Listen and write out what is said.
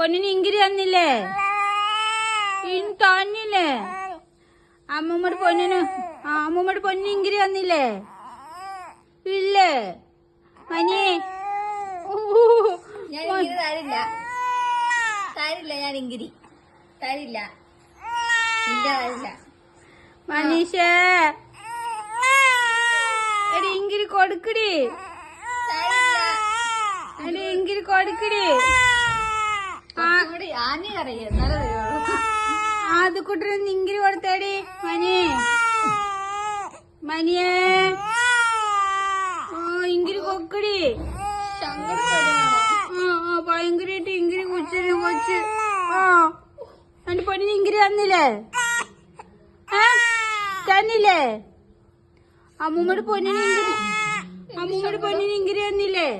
പൊന്നിന് ഇങ്കിരി തന്നില്ലേ? തന്നില്ലേ? അമ്മൂമ്മയുടെ പൊന്നിന് ആ അമ്മൂമ്മയുടെ പൊന്നിന് ഇങ്കിരി തന്നില്ലേ? ഇല്ലേ? മനി തരില്ല. തരില്ല ഞാൻ ഇങ്കിരി. തരില്ല. ഇല്ല തരില്ല. മനീഷേ. എടി ഇങ്കിരി കൊടുക്കടി. എടി ഇങ്കിരി കൊടുക്കടി. കറിയ എന്നാലേ തരുള്ളൂ അത് കൊടുത്തേടി മനി മനിയേ ഓ ഇങ്കിരി കൊക്കടി. ഭയങ്കരമായിട്ട് ഇങ്കിരി കൊച്ചു കൊച്ച്. ആ. എന്റെ പൊന്നിന് ഇങ്കിരി തന്നില്ലേ? തന്നില്ലേ? അമ്മൂമ്മയുടെ പൊന്നിന് ഇങ്കിരി അമ്മൂമ്മയുടെ പൊന്നിന് ഇങ്കിരി തന്നില്ലേ?